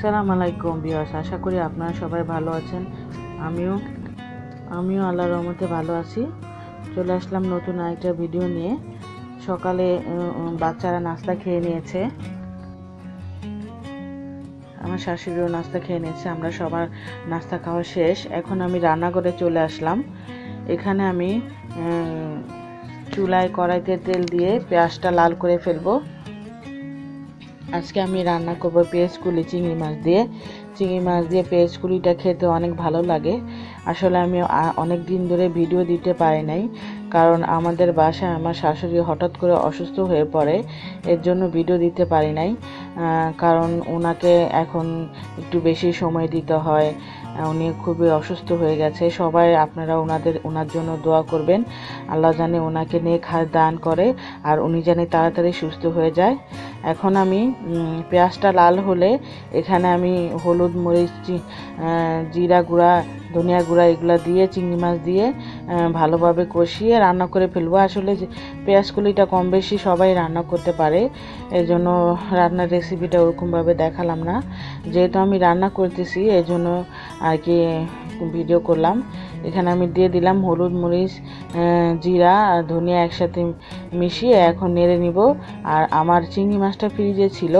আসসালামু আলাইকুম বিয়াস আশা করি আপনারা সবাই ভালো আছেন। আমিও আমিও আল্লাহর রহমতে ভালো আছি। চলে আসলাম নতুন আরেকটা ভিডিও নিয়ে। সকালে বাচ্চারা নাস্তা খেয়ে নিয়েছে। আমার শাশুড়িও নাস্তা খেয়ে নিয়েছে, আমরা সবার নাস্তা খাওয়া শেষ। এখন আমি রান্না করে চলে আসলাম। এখানে আমি চুলায় কড়াইতে তেল দিয়ে পেঁয়াজটা লাল করে ফেলব। আজকে আমি রান্না করব পেঁয়াজ কুলি, চিংড়ি মাছ দিয়ে। চিংড়ি মাছ দিয়ে পেঁয়াজ কুলিটা খেতে অনেক ভালো লাগে। আসলে আমি অনেক দিন ধরে ভিডিও দিতে পারি নাই, কারণ আমাদের বাসায় আমার শাশুড়ি হঠাৎ করে অসুস্থ হয়ে পড়ে, এর জন্য ভিডিও দিতে পারি নাই। কারণ ওনাকে এখন একটু বেশি সময় দিতে হয়। উনি খুবই অসুস্থ হয়ে গেছে। সবাই আপনারা ওনাদের, ওনার জন্য দোয়া করবেন। আল্লাহ জানে ওনাকে নিয়ে হাত দান করে আর উনি জানে তাড়াতাড়ি সুস্থ হয়ে যায়। এখন আমি পেঁয়াজটা লাল হলে এখানে আমি হলুদ মরিচ জিরা গুঁড়া ধনিয়া গুঁড়া এগুলো দিয়ে, চিংড়ি মাছ দিয়ে ভালোভাবে কষিয়ে রান্না করে ফেলব। আসলে যে পেঁয়াজ কুলিটা কম বেশি সবাই রান্না করতে পারে, এই জন্য রান্নার রেসিপিটা ওরকমভাবে দেখালাম না। যেহেতু আমি রান্না করতেছি, এই জন্য আর কি ভিডিও করলাম। এখানে আমি দিয়ে দিলাম হলুদ মরিচ জিরা আর ধনিয়া একসাথে মিশিয়ে এখন নেড়ে নিব। আর আমার চিংড়ি মাছটা ফ্রিজে ছিল,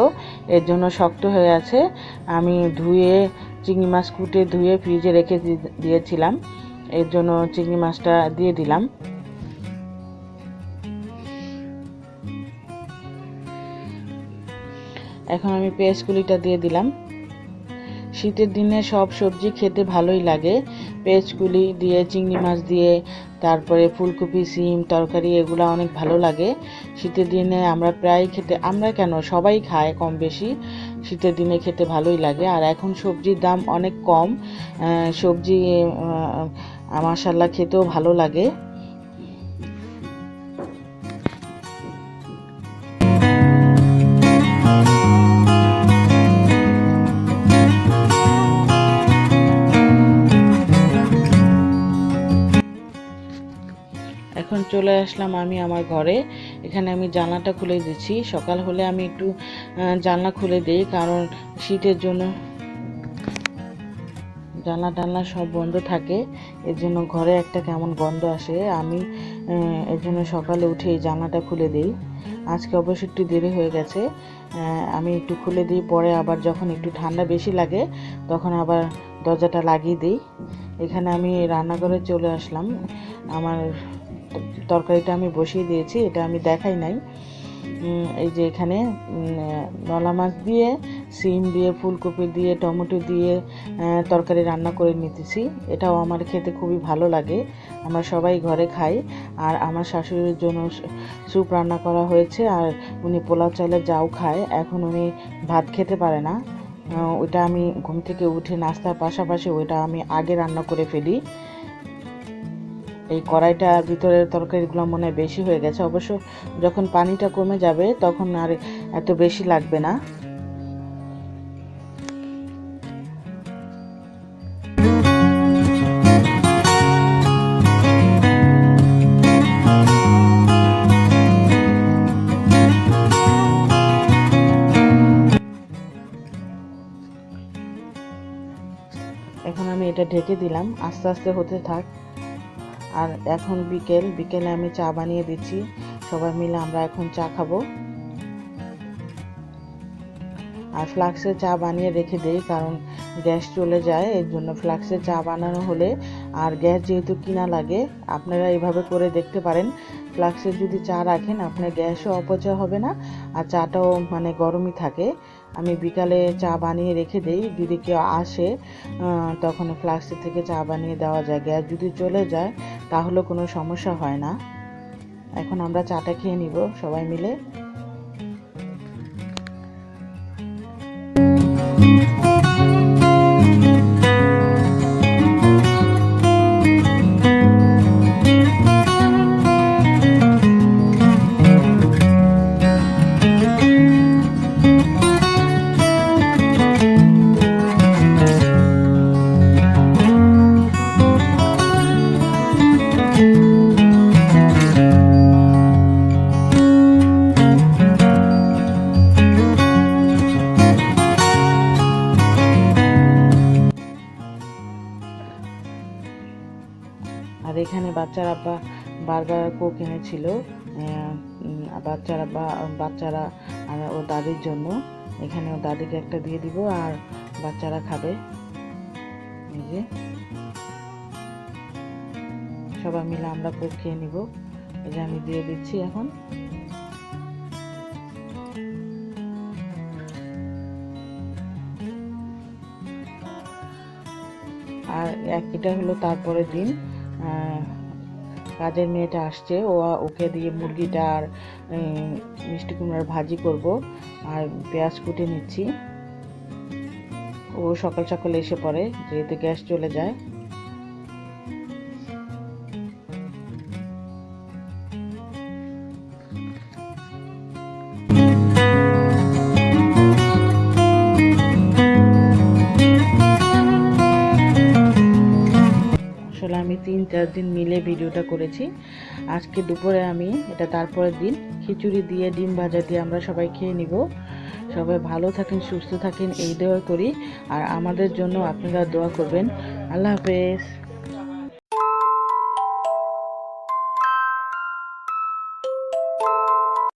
এর জন্য শক্ত হয়ে আছে। আমি ধুয়ে চিংড়ি মাছ কুটে ধুয়ে ফ্রিজে রেখে দিয়েছিলাম। এর জন্য চিংড়ি মাছটা দিয়ে দিলাম। এখন আমি পেঁয়াজ কুলিটা দিয়ে দিলাম। শীতের দিনে সব সবজি খেতে ভালোই লাগে। পেঁয়াজকুলি দিয়ে, চিংড়ি মাছ দিয়ে, তারপরে ফুলকপি, সিম, তরকারি, এগুলো অনেক ভালো লাগে। শীতের দিনে আমরা প্রায় খেতে, আমরা কেন সবাই খায় কম বেশি, শীতের দিনে খেতে ভালোই লাগে। আর এখন সবজির দাম অনেক কম সবজি মাসাল্লাহ খেতেও ভালো লাগে। চলে আসলাম আমি আমার ঘরে। এখানে আমি জানলাটা খুলে দিচ্ছি। সকাল হলে আমি একটু জানলা খুলে দিই কারণ শীতের জন্য জানলা টানলা সব বন্ধ থাকে। এর জন্য ঘরে একটা কেমন গন্ধ আসে। আমি এর জন্য সকালে উঠে এই জানলাটা খুলে দিই। আজকে অবশ্য একটু দেরি হয়ে গেছে। আমি একটু খুলে দিই। পরে আবার যখন একটু ঠান্ডা বেশি লাগে, তখন আবার দরজাটা লাগিয়ে দিই। এখানে আমি রান্নাঘরে চলে আসলাম। আমার তরকারিটা আমি বসিয়ে দিয়েছি, এটা আমি দেখাই নাই। এই যে এখানে নলা মাছ দিয়ে, সিম দিয়ে, ফুলকপি দিয়ে, টমেটো দিয়ে তরকারি রান্না করে নিতেছি। এটাও আমার খেতে খুবই ভালো লাগে, আমরা সবাই ঘরে খাই। আর আমার শাশুড়ির জন্য স্যুপ রান্না করা হয়েছে, আর উনি পোলাও চালের যাও খায়, এখন উনি ভাত খেতে পারে না। ওইটা আমি ঘুম থেকে উঠে নাস্তার পাশাপাশি ওইটা আমি আগে রান্না করে ফেলি। এই কড়াইটার ভিতরের তরকারিগুলো মনে হয় বেশি হয়ে গেছে। অবশ্য যখন পানিটা কমে যাবে, তখন আর এত বেশি লাগবে না। এখন আমি এটা ঢেকে দিলাম। আস্তে আস্তে হতে থাক। আর এখন বিকেল, বিকেলে আমি চা বানিয়ে দিচ্ছি। সবাই মিলে আমরা এখন চা খাব। আর ফ্লাক্সে চা বানিয়ে রেখে দেই, কারণ গ্যাস চলে যায়, এর জন্য ফ্লাক্সে চা বানানো হলে আর গ্যাস যেহেতু কিনা লাগে, আপনারা এভাবে করে দেখতে পারেন। ফ্লাক্সে যদি চা রাখেন, আপনার গ্যাসও অপচয় হবে না, আর চাটাও মানে গরমই থাকে। আমি বিকালে চা বানিয়ে রেখে দেই। যদি কেউ আসে তখন ফ্লাক্সের থেকে চা বানিয়ে দেওয়া যায়। গ্যাস যদি চলে যায়, তাহলে কোনো সমস্যা হয় না। এখন আমরা চাটা খেয়ে নিব, সবাই মিলে। thank you এখানে বাচ্চার আব্বা বার্গার কোক এনেছিল বাচ্চারা বাচ্চারা আর ও দাদির জন্য। এখানে ও দাদিকে একটা দিয়ে দিব আর বাচ্চারা খাবে। এই যে। সবাই মিলে আমরা কোক খেয়ে নিব। এই যে আমি দিয়ে দিচ্ছি এখন। আর এটা হলো তারপরের দিন। কাজের মেয়েটা আসছে, ও, ওকে দিয়ে মুরগিটা আর মিষ্টি কুমড়ার ভাজি করব, আর পেঁয়াজ কুটে নিচ্ছি। ও সকাল সকাল এসে পড়ে, যেহেতু গ্যাস চলে যায়। চার দিন মিলে ভিডিওটা করেছি। আজকে দুপুরে আমি, এটা তারপরের দিন, খিচুড়ি দিয়ে ডিম ভাজা দিয়ে আমরা সবাই খেয়ে নিব। সবাই ভালো থাকেন, সুস্থ থাকেন, এই দেওয়া করি। আর আমাদের জন্য আপনারা দোয়া করবেন। আল্লাহ হাফেজ।